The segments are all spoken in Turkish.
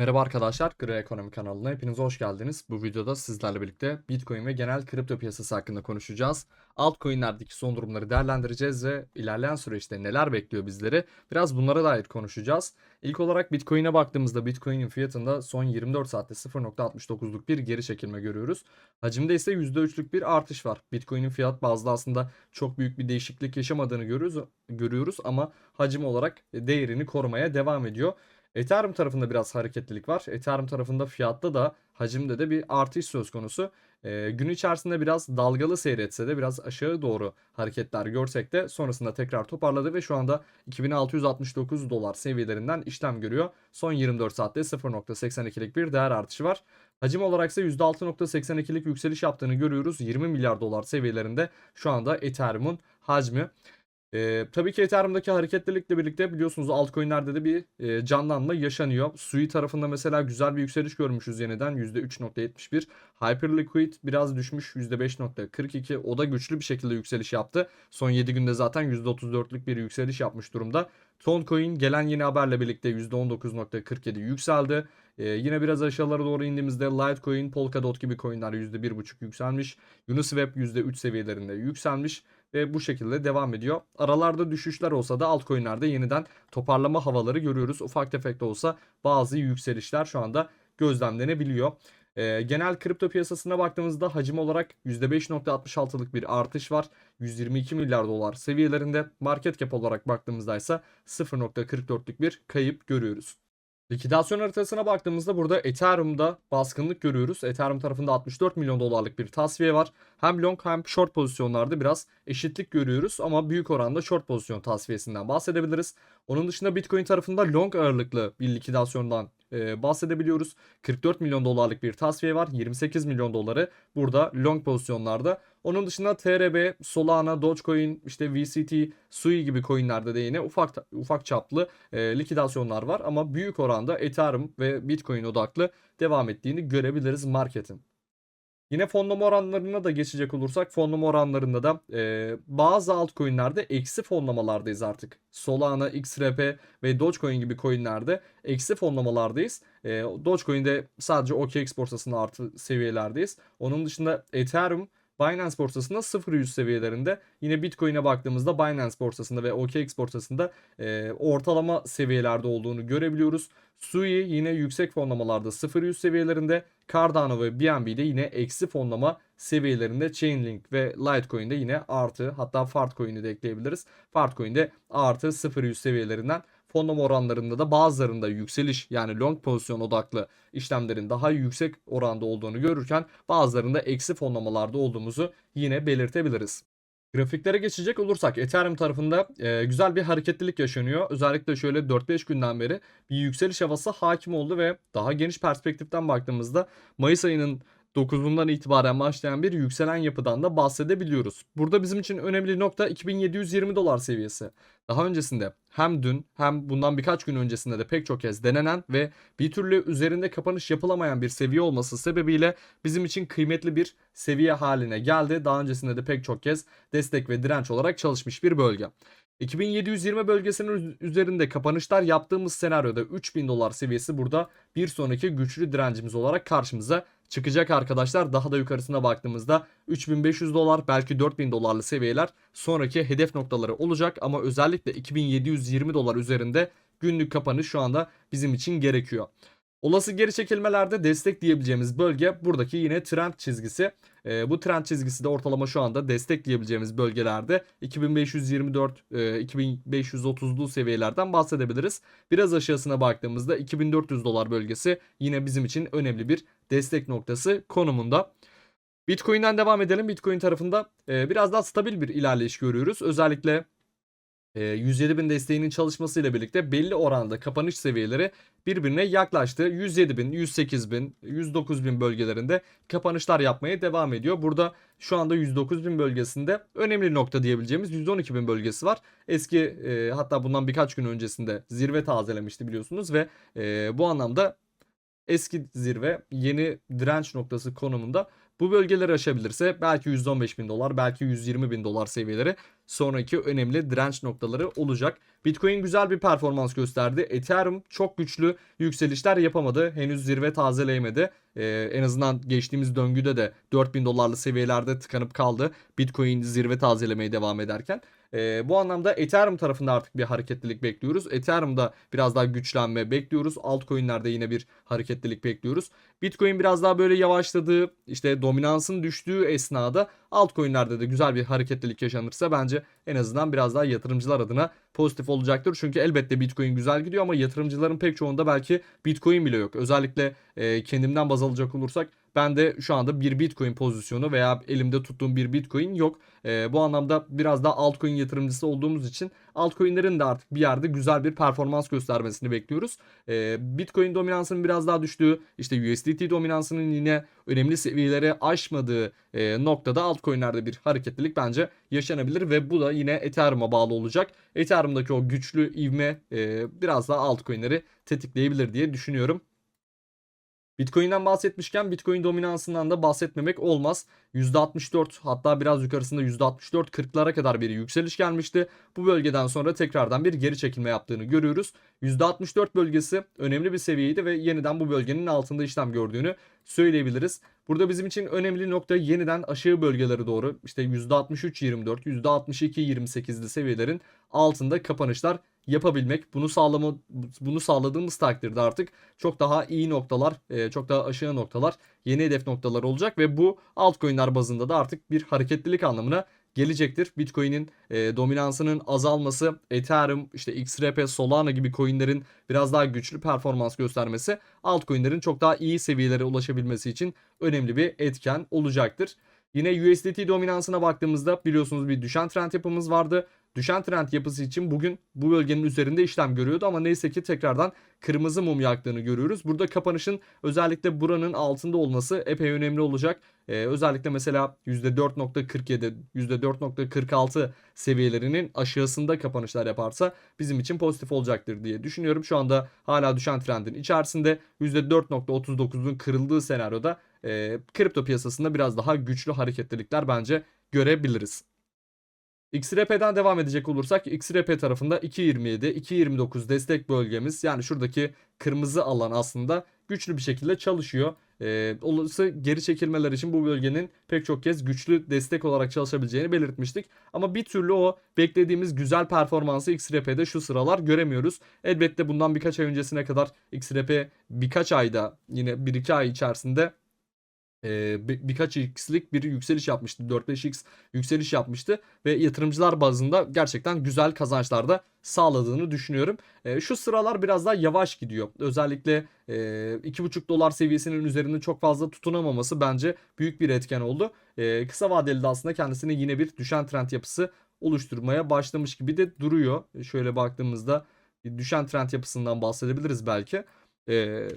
Merhaba arkadaşlar, Gri Ekonomi kanalına hepiniz hoş geldiniz. Bu videoda sizlerle birlikte Bitcoin ve genel kripto piyasası hakkında konuşacağız. Altcoin'lerdeki son durumları değerlendireceğiz ve ilerleyen süreçte neler bekliyor bizleri biraz bunlara dair konuşacağız. İlk olarak Bitcoin'e baktığımızda Bitcoin'in fiyatında son 24 saatte 0.69'luk bir geri çekilme görüyoruz. Hacimde ise %3'lük bir artış var. Bitcoin'in fiyat bazlı aslında çok büyük bir değişiklik yaşamadığını görüyoruz, görüyoruz ama hacim olarak değerini korumaya devam ediyor. Ethereum tarafında biraz hareketlilik var. Ethereum tarafında fiyatta da hacimde de bir artış söz konusu. Ee, gün içerisinde biraz dalgalı seyretse de biraz aşağı doğru hareketler görsek de sonrasında tekrar toparladı ve şu anda 2669 dolar seviyelerinden işlem görüyor. Son 24 saatte 0.82'lik bir değer artışı var. Hacim olarak ise %6.82'lik yükseliş yaptığını görüyoruz. 20 milyar dolar seviyelerinde şu anda Ethereum'un hacmi. Ee, tabii ki Ethereum'daki hareketlilikle birlikte biliyorsunuz altcoin'lerde de bir e, canlanma yaşanıyor. Sui tarafında mesela güzel bir yükseliş görmüşüz yeniden %3.71. Hyperliquid biraz düşmüş %5.42. O da güçlü bir şekilde yükseliş yaptı. Son 7 günde zaten %34'lük bir yükseliş yapmış durumda. Toncoin gelen yeni haberle birlikte %19.47 yükseldi. Ee, yine biraz aşağılara doğru indiğimizde Litecoin, Polkadot gibi coinler %1.5 yükselmiş. Uniswap %3 seviyelerinde yükselmiş ve bu şekilde devam ediyor. Aralarda düşüşler olsa da altcoin'lerde yeniden toparlama havaları görüyoruz. Ufak tefek de olsa bazı yükselişler şu anda gözlemlenebiliyor. Ee, genel kripto piyasasına baktığımızda hacim olarak %5.66'lık bir artış var. 122 milyar dolar seviyelerinde. Market cap olarak baktığımızda ise 0.44'lük bir kayıp görüyoruz. Likidasyon haritasına baktığımızda burada Ethereum'da baskınlık görüyoruz. Ethereum tarafında 64 milyon dolarlık bir tasfiye var. Hem long hem short pozisyonlarda biraz eşitlik görüyoruz ama büyük oranda short pozisyon tasfiyesinden bahsedebiliriz. Onun dışında Bitcoin tarafında long ağırlıklı bir likidasyondan e, bahsedebiliyoruz. 44 milyon dolarlık bir tasfiye var. 28 milyon doları burada long pozisyonlarda. Onun dışında TRB, Solana, Dogecoin, işte VCT, Sui gibi coinlerde de yine ufak ufak çaplı e, likidasyonlar var ama büyük oranda Ethereum ve Bitcoin odaklı devam ettiğini görebiliriz marketin. Yine fonlama oranlarına da geçecek olursak fonlama oranlarında da e, bazı altcoin'lerde eksi fonlamalardayız artık. Solana, XRP ve Dogecoin gibi coin'lerde eksi fonlamalardayız. E, Dogecoin'de sadece OKX borsasında artı seviyelerdeyiz. Onun dışında Ethereum Binance borsasında 0.100 seviyelerinde. Yine Bitcoin'e baktığımızda Binance borsasında ve OKX borsasında e, ortalama seviyelerde olduğunu görebiliyoruz. Sui yine yüksek fonlamalarda 0.100 seviyelerinde. Cardano ve BNB'de yine eksi fonlama seviyelerinde. Chainlink ve Litecoin'de yine artı hatta Fartcoin'i de ekleyebiliriz. Fartcoin'de artı 0.100 seviyelerinden fonlama oranlarında da bazılarında yükseliş yani long pozisyon odaklı işlemlerin daha yüksek oranda olduğunu görürken bazılarında eksi fonlamalarda olduğumuzu yine belirtebiliriz. Grafiklere geçecek olursak Ethereum tarafında e, güzel bir hareketlilik yaşanıyor. Özellikle şöyle 4-5 günden beri bir yükseliş havası hakim oldu ve daha geniş perspektiften baktığımızda Mayıs ayının 9'undan itibaren başlayan bir yükselen yapıdan da bahsedebiliyoruz. Burada bizim için önemli nokta 2720 dolar seviyesi. Daha öncesinde hem dün hem bundan birkaç gün öncesinde de pek çok kez denenen ve bir türlü üzerinde kapanış yapılamayan bir seviye olması sebebiyle bizim için kıymetli bir seviye haline geldi. Daha öncesinde de pek çok kez destek ve direnç olarak çalışmış bir bölge. 2720 bölgesinin üzerinde kapanışlar yaptığımız senaryoda 3000 dolar seviyesi burada bir sonraki güçlü direncimiz olarak karşımıza çıkacak arkadaşlar. Daha da yukarısına baktığımızda 3500 dolar belki 4000 dolarlı seviyeler sonraki hedef noktaları olacak ama özellikle 2720 dolar üzerinde günlük kapanış şu anda bizim için gerekiyor. Olası geri çekilmelerde destek diyebileceğimiz bölge buradaki yine trend çizgisi. E, bu trend çizgisi de ortalama şu anda destek diyebileceğimiz bölgelerde 2524 e, 2530'lu seviyelerden bahsedebiliriz. Biraz aşağısına baktığımızda 2400 dolar bölgesi yine bizim için önemli bir destek noktası konumunda. Bitcoin'den devam edelim. Bitcoin tarafında e, biraz daha stabil bir ilerleyiş görüyoruz. Özellikle 107 bin desteğinin çalışmasıyla birlikte belli oranda kapanış seviyeleri birbirine yaklaştı. 107 bin, 108 bin, 109 bin bölgelerinde kapanışlar yapmaya devam ediyor. Burada şu anda 109 bin bölgesinde önemli nokta diyebileceğimiz 112 bin bölgesi var. Eski e, hatta bundan birkaç gün öncesinde zirve tazelemişti biliyorsunuz ve e, bu anlamda eski zirve yeni direnç noktası konumunda bu bölgeleri aşabilirse belki 115 bin dolar belki 120 bin dolar seviyeleri sonraki önemli direnç noktaları olacak. Bitcoin güzel bir performans gösterdi. Ethereum çok güçlü yükselişler yapamadı. Henüz zirve tazeleyemedi. Ee, en azından geçtiğimiz döngüde de 4000 dolarlı seviyelerde tıkanıp kaldı. Bitcoin zirve tazelemeye devam ederken. Ee, bu anlamda Ethereum tarafında artık bir hareketlilik bekliyoruz. Ethereum'da biraz daha güçlenme bekliyoruz. Altcoin'lerde yine bir hareketlilik bekliyoruz. Bitcoin biraz daha böyle yavaşladığı, işte dominansın düştüğü esnada altcoin'lerde de güzel bir hareketlilik yaşanırsa bence en azından biraz daha yatırımcılar adına pozitif olacaktır. Çünkü elbette Bitcoin güzel gidiyor ama yatırımcıların pek çoğunda belki Bitcoin bile yok. Özellikle e, kendimden baz alacak olursak ben de şu anda bir Bitcoin pozisyonu veya elimde tuttuğum bir Bitcoin yok. E, bu anlamda biraz daha altcoin yatırımcısı olduğumuz için altcoin'lerin de artık bir yerde güzel bir performans göstermesini bekliyoruz. E, Bitcoin dominansının biraz daha düştüğü, işte USDT dominansının yine önemli seviyeleri aşmadığı e, noktada altcoin'lerde bir hareketlilik bence yaşanabilir ve bu da yine Ethereum'a bağlı olacak. Ethereum'daki o güçlü ivme e, biraz daha altcoin'leri tetikleyebilir diye düşünüyorum. Bitcoin'den bahsetmişken Bitcoin dominansından da bahsetmemek olmaz. %64 hatta biraz yukarısında %64-40'lara kadar bir yükseliş gelmişti. Bu bölgeden sonra tekrardan bir geri çekilme yaptığını görüyoruz. %64 bölgesi önemli bir seviyeydi ve yeniden bu bölgenin altında işlem gördüğünü söyleyebiliriz. Burada bizim için önemli nokta yeniden aşağı bölgelere doğru işte %63-24, %62-28'li seviyelerin altında kapanışlar yapabilmek. Bunu sağlama bunu sağladığımız takdirde artık çok daha iyi noktalar, e, çok daha aşağı noktalar, yeni hedef noktalar olacak ve bu altcoin'ler bazında da artık bir hareketlilik anlamına gelecektir. Bitcoin'in e, dominansının azalması, Ethereum, işte XRP, Solana gibi coin'lerin biraz daha güçlü performans göstermesi altcoin'lerin çok daha iyi seviyelere ulaşabilmesi için önemli bir etken olacaktır. Yine USDT dominansına baktığımızda biliyorsunuz bir düşen trend yapımız vardı. Düşen trend yapısı için bugün bu bölgenin üzerinde işlem görüyordu ama neyse ki tekrardan kırmızı mum yaktığını görüyoruz. Burada kapanışın özellikle buranın altında olması epey önemli olacak. Ee, özellikle mesela %4.47, %4.46 seviyelerinin aşağısında kapanışlar yaparsa bizim için pozitif olacaktır diye düşünüyorum. Şu anda hala düşen trendin içerisinde %4.39'un kırıldığı senaryoda e, kripto piyasasında biraz daha güçlü hareketlilikler bence görebiliriz. XRP'den devam edecek olursak XRP tarafında 2.27, 2.29 destek bölgemiz yani şuradaki kırmızı alan aslında güçlü bir şekilde çalışıyor. Ee, olası geri çekilmeler için bu bölgenin pek çok kez güçlü destek olarak çalışabileceğini belirtmiştik. Ama bir türlü o beklediğimiz güzel performansı XRP'de şu sıralar göremiyoruz. Elbette bundan birkaç ay öncesine kadar XRP birkaç ayda yine 1-2 ay içerisinde e, bir, birkaç x'lik bir yükseliş yapmıştı. 4-5x yükseliş yapmıştı ve yatırımcılar bazında gerçekten güzel kazançlar da sağladığını düşünüyorum. E, şu sıralar biraz daha yavaş gidiyor. Özellikle e, 2,5 dolar seviyesinin üzerinde çok fazla tutunamaması bence büyük bir etken oldu. E, kısa vadeli de aslında kendisine yine bir düşen trend yapısı oluşturmaya başlamış gibi de duruyor. Şöyle baktığımızda düşen trend yapısından bahsedebiliriz belki. E,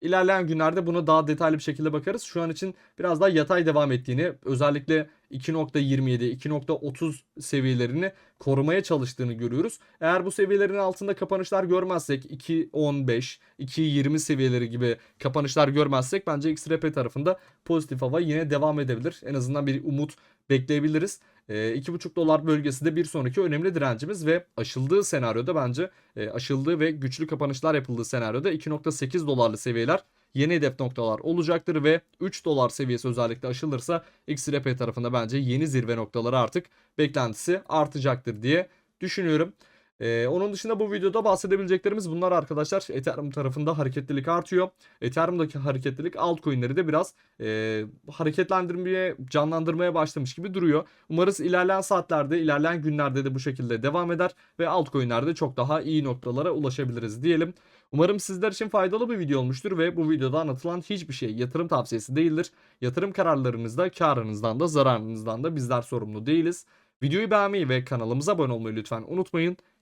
İlerleyen günlerde buna daha detaylı bir şekilde bakarız. Şu an için biraz daha yatay devam ettiğini, özellikle 2.27, 2.30 seviyelerini korumaya çalıştığını görüyoruz. Eğer bu seviyelerin altında kapanışlar görmezsek 2.15, 2.20 seviyeleri gibi kapanışlar görmezsek bence XRP tarafında pozitif hava yine devam edebilir. En azından bir umut bekleyebiliriz. E, 2.5 dolar bölgesi de bir sonraki önemli direncimiz ve aşıldığı senaryoda bence e, aşıldığı ve güçlü kapanışlar yapıldığı senaryoda 2.8 dolarlı seviyeler yeni hedef noktalar olacaktır ve 3 dolar seviyesi özellikle aşılırsa XRP tarafında bence yeni zirve noktaları artık beklentisi artacaktır diye düşünüyorum. Ee, onun dışında bu videoda bahsedebileceklerimiz bunlar arkadaşlar. Ethereum tarafında hareketlilik artıyor. Ethereum'daki hareketlilik altcoin'leri de biraz e, hareketlendirmeye, canlandırmaya başlamış gibi duruyor. Umarız ilerleyen saatlerde, ilerleyen günlerde de bu şekilde devam eder ve altcoin'lerde çok daha iyi noktalara ulaşabiliriz diyelim. Umarım sizler için faydalı bir video olmuştur ve bu videoda anlatılan hiçbir şey yatırım tavsiyesi değildir. Yatırım kararlarınızda karınızdan da zararınızdan da bizler sorumlu değiliz. Videoyu beğenmeyi ve kanalımıza abone olmayı lütfen unutmayın.